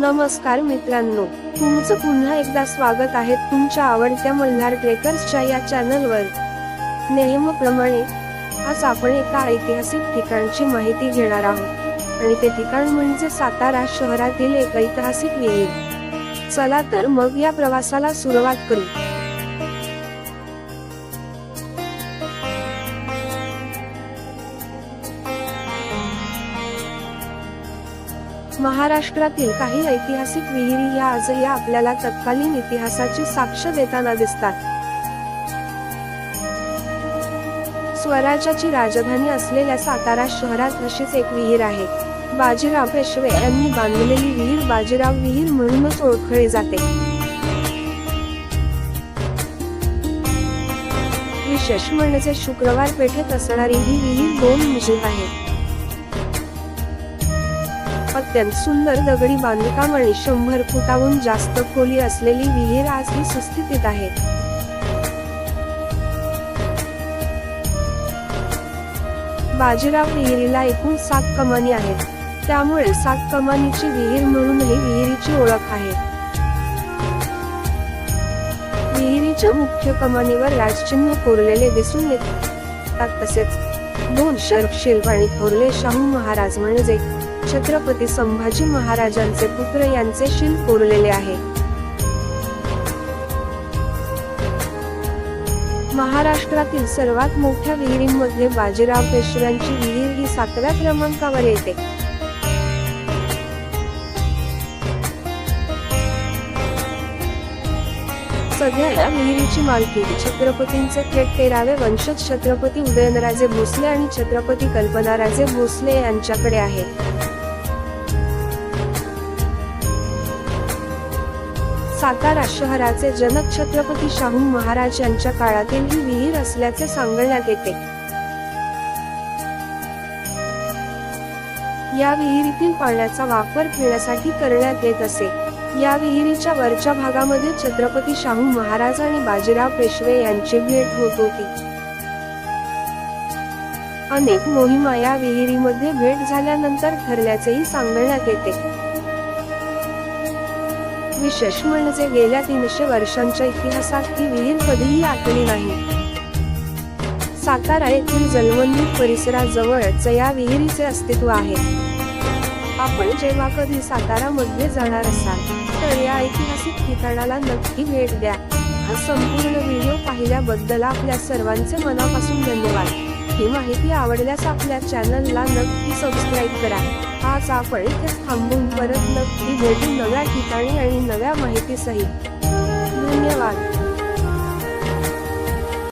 नमस्कार मित्रांनो तुमचं पुन्हा एकदा स्वागत आहे तुमच्या आवडत्या मल्हार ट्रेकर्सच्या या चॅनलवर. नेहमीप्रमाणे आज आपण एका ऐतिहासिक ठिकाणची माहिती घेणार आहोत. आणि ते ठिकाण म्हणजे सातारा शहरातील एक ऐतिहासिक विहीर. चला तर मग या प्रवासाला सुरुवात करू. महाराष्ट्रातील काही ऐतिहासिक विहिरी ह्या आजही आपल्याला तत्कालीन इतिहासाची साक्ष देताना दिसतात. स्वराज्याची राजधानी असलेल्या सातारा शहरात अशीच एक विहीर आहे. बाजीराव पेशवे यांनी बांधलेली विहीर बाजीराव विहीर म्हणूनच ओळखली जाते. विशेष म्हणजे शुक्रवार पेठेत असणारी ही विहीर दोन मजली आहे अत्यंत सुंदर दगडी बांधकाम आणि शंभर फुटाहून जास्त खोली असलेली विहीर आजही सुस्थितीत आहे. बाजीराव विहिरीला एकूण सात कमानी आहेत. त्यामुळे सात कमानीची विहीर म्हणूनही विहिरीची ओळख आहे. विहिरीच्या मुख्य कमानीवर राजचिन्ह कोरलेले दिसून येतात तसेच दोन शर्फ शिल्प थोरले शाहू महाराज म्हणजे छत्रपती संभाजी महाराजांचे पुत्र यांचे शिल्प कोरलेले आहे. महाराष्ट्रातील सर्वात मोठ्या विहिरींमध्ये बाजीराव पेशव्यांची विहीर ही सातव्या क्रमांकावर येते. सध्या या विहिरीची मालकी. छत्रपतींचे थेट तेरावे वंशज छत्रपती उदयनराजे भोसले आणि छत्रपती कल्पनाराजे भोसले यांच्याकडे आहे. सातारा शहराचे जनक छत्रपती शाहू महाराज यांच्या काळातील ही विहीर असल्याचे सांगण्यात येते. या विहिरीतील पाण्याचा वापर पिण्यासाठी करण्यात येत असे. या विहिरीच्या वरच्या भागामध्ये छत्रपती शाहू महाराज आणि बाजीराव पेशवे यांची भेट होत होती. अनेक मोहिमा या विहिरीमध्ये भेट झाल्यानंतर ठरल्याचेही सांगण्यात येते. विशेष म्हणजे गेल्या तीनशे वर्षांच्या इतिहासात ही विहीर कधीही आटली नाही. सातारा येथील जलवंदी परिसराजवळच या विहिरीचे अस्तित्व आहे. आपण जेव्हा कधी सातारा मध्ये जाणार असाल तर या ऐतिहासिक ठिकाणाला नक्की भेट द्या. हा संपूर्ण व्हिडिओ पाहिल्याबद्दल आपल्या सर्वांचे मनापासून धन्यवाद. ही माहिती आवडल्यास आपल्या चॅनलला नक्की सबस्क्राईब करा. आज आपण इथेच थांबून परत नक्की भेटू नव्या ठिकाणी आणि नव्या माहितीसहित. धन्यवाद.